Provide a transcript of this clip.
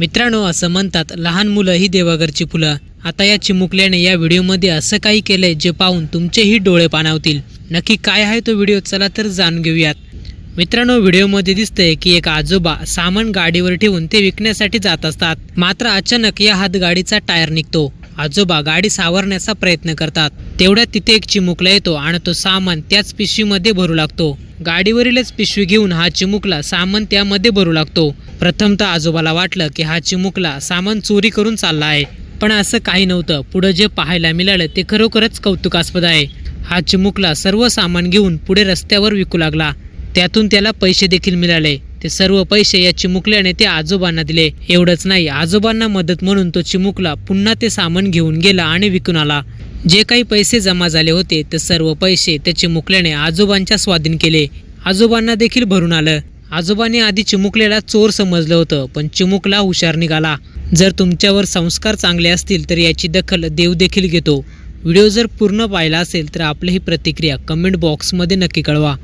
मित्रांनो असं म्हणतात लहान मुलं ही देवाघरची फुलं. आता या चिमुकल्याने या व्हिडिओमध्ये असं काही केलंय जे पाहून तुमचेही डोळे पाणावतील. नक्की काय आहे तो व्हिडिओ चला तर जाणून घेऊयात. मित्रांनो व्हिडिओमध्ये दिसतंय की एक आजोबा सामान गाडीवर ठेवून ते विकण्यासाठी जात असतात. मात्र अचानक या हातगाडीचा टायर निघतो. आजोबा गाडी सावरण्याचा प्रयत्न करतात. तेवढ्यात तिथे एक चिमुकला येतो आणि तो सामान त्याच पिशवीमध्ये भरू लागतो. गाडीवरीलच पिशवी घेऊन हा चिमुकला सामान त्यामध्ये भरू लागतो. प्रथमतः आजोबाला वाटलं की हा चिमुकला सामान चोरी करून चालला आहे. पण असं काही नव्हतं. पुढं जे पाहायला मिळालं ते खरोखरच कौतुकास्पद आहे. हा चिमुकला सर्व सामान घेऊन पुढे रस्त्यावर विकू लागला. त्यातून त्याला पैसे देखील मिळाले. ते सर्व पैसे या चिमुकल्याने ते आजोबांना दिले. एवढंच नाही आजोबांना मदत म्हणून तो चिमुकला पुन्हा ते सामान घेऊन गेला आणि विकून आला. जे काही पैसे जमा झाले होते ते सर्व पैसे त्या चिमुकल्याने आजोबांच्या स्वाधीन केले. आजोबांना देखील भरून आलं. आजोबांनी आधी चिमुकलेला चोर समजलं होतं पण चिमुकला हुशार निघाला. जर तुमच्यावर संस्कार चांगले असतील तर याची दखल देव देखील घेतो. व्हिडिओ जर पूर्ण पाहिला असेल तर आपली ही प्रतिक्रिया कमेंट बॉक्समध्ये नक्की कळवा.